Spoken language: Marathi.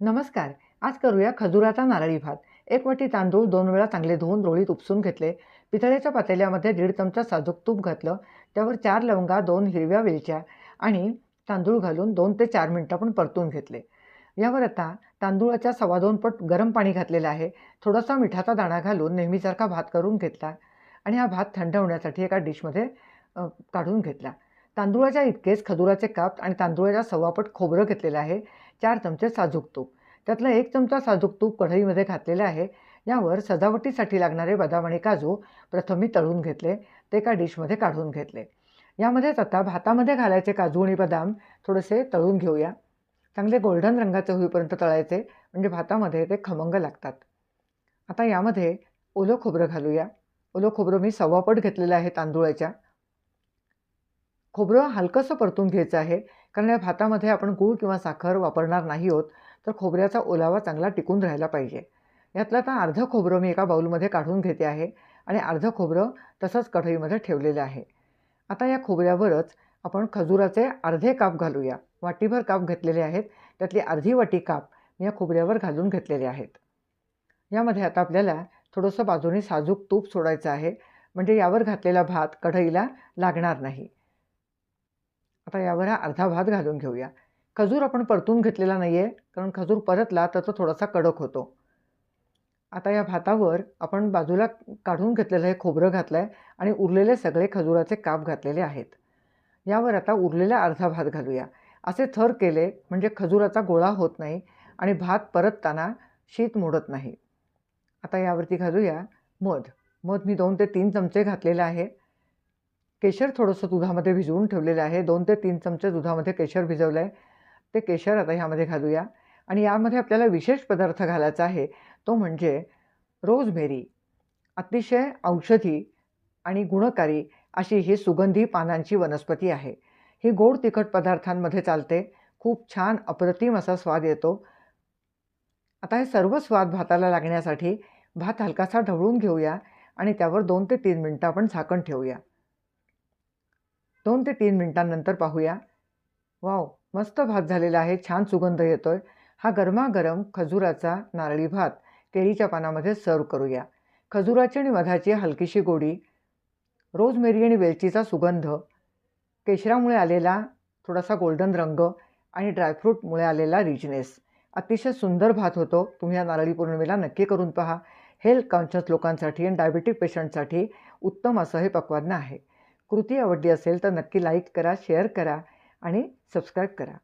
नमस्कार. आज करूया खजुराचा नारळी भात. एक वाटी तांदूळ दोन वेळा चांगले धुवून रोळीत उपसून घेतले. पितळ्याच्या पातेल्यामध्ये दीड चमचा साजूक तूप घातलं. त्यावर चार लवंगा दोन हिरव्या वेलच्या आणि तांदूळ घालून दोन ते चार मिनटं पण परतून घेतले. यावर आता तांदूळाच्या सव्वा दोन पट गरम पाणी घातलेलं आहे. थोडासा मिठाचा दाणा घालून नेहमीसारखा भात करून घेतला आणि हा भात थंड होण्यासाठी एका डिशमध्ये काढून घेतला. तांदुळाच्या इतकेच खजुराचे काप आणि तांदुळाच्या सव्वापट खोबरं घेतलेलं आहे. चार चमचे साजूक तूप. त्यातलं एक चमचा साजूक तूप कढईमध्ये घातलेलं आहे. यावर सजावटीसाठी लागणारे बदाम आणि काजू प्रथम मी तळून घेतले. ते एका डिशमध्ये काढून घेतले. यामध्येच आता भातामध्ये घालायचे काजू आणि बदाम थोडेसे तळून घेऊया. चांगले गोल्डन रंगाचे होईपर्यंत तळायचे म्हणजे भातामध्ये ते खमंग लागतात. आता यामध्ये ओलं खोबरं घालूया. ओलं खोबरं मी सव्वापट घेतलेलं आहे तांदुळाच्या. खोबरं हलकंसं परतून घ्यायचं आहे. कारण या भातामध्ये आपण गूळ किंवा साखर वापरणार नाही आहोत तर खोबऱ्याचा ओलावा चांगला टिकून राहायला पाहिजे. यातलं आता अर्धं खोबरं मी एका बाऊलमध्ये काढून घेते आहे आणि अर्धं खोबरं तसंच कढईमध्ये ठेवलेलं आहे. आता या खोबऱ्यावरच आपण खजुराचे अर्धे काप घालूया. वाटीभर काप घेतलेले आहेत. त्यातली अर्धी वाटी काप मी या खोबऱ्यावर घालून घेतलेले आहेत. यामध्ये आता आपल्याला थोडंसं बाजूने साजूक तूप सोडायचं आहे. म्हणजे यावर घातलेला भात कढईला लागणार नाही. आता यावर हा अर्धा भात घालून घेऊया. खजूर आपण परतून घेतलेला नाही आहे कारण खजूर परतला तर तो थोडासा कडक होतो. आता या भातावर आपण बाजूला काढून घेतलेलं हे खोबरं घातलं आहे आणि उरलेले सगळे खजुराचे काप घातलेले आहेत. यावर आता उरलेला अर्धा भात घालूया. असे थर केले म्हणजे खजुराचा गोळा होत नाही आणि भात परतताना शीत मोडत नाही. आता यावरती घालूया मध. मध मी दोन ते तीन चमचे घातलेले आहे. केशर थोडंसं दुधामध्ये भिजवून ठेवलेलं आहे. दोन ते तीन चमचे दुधामध्ये केशर भिजवलं आहे ते केशर आता ह्यामध्ये घालूया. आणि यामध्ये आपल्याला विशेष पदार्थ घालायचा आहे. तो म्हणजे रोजमेरी अतिशय औषधी आणि गुणकारी अशी ही सुगंधी पानांची वनस्पती आहे. ही गोड तिखट पदार्थांमध्ये चालते. खूप छान अप्रतिम असा स्वाद येतो. आता हे सर्व स्वाद भाताला लागण्यासाठी भात हलकासा ढवळून घेऊया आणि त्यावर दोन ते तीन मिनटं आपण झाकण ठेवूया. दोन ते तीन मिनटांनंतर पाहूया. वाव मस्त भात झालेला आहे छान सुगंध येतोय. हा गरमागरम खजुराचा नारळी भात केळीच्या पानामध्ये सर्व करूया. खजुराची आणि मधाची हलकीशी गोडी रोजमेरी आणि वेलचीचा सुगंध केशरामुळे आलेला थोडासा गोल्डन रंग आणि ड्रायफ्रूटमुळे आलेला रिचनेस. अतिशय सुंदर भात होतो. तुम्ही या नारळी पौर्णिमेला नक्की करून पहा. हेल्थ कॉन्शियस लोकांसाठी आणि डायबिटिक पेशंटसाठी उत्तम असं हे पक्वान्न आहे. कृती आवडली असेल तर नक्की लाईक करा शेअर करा आणि सबस्क्राईब करा.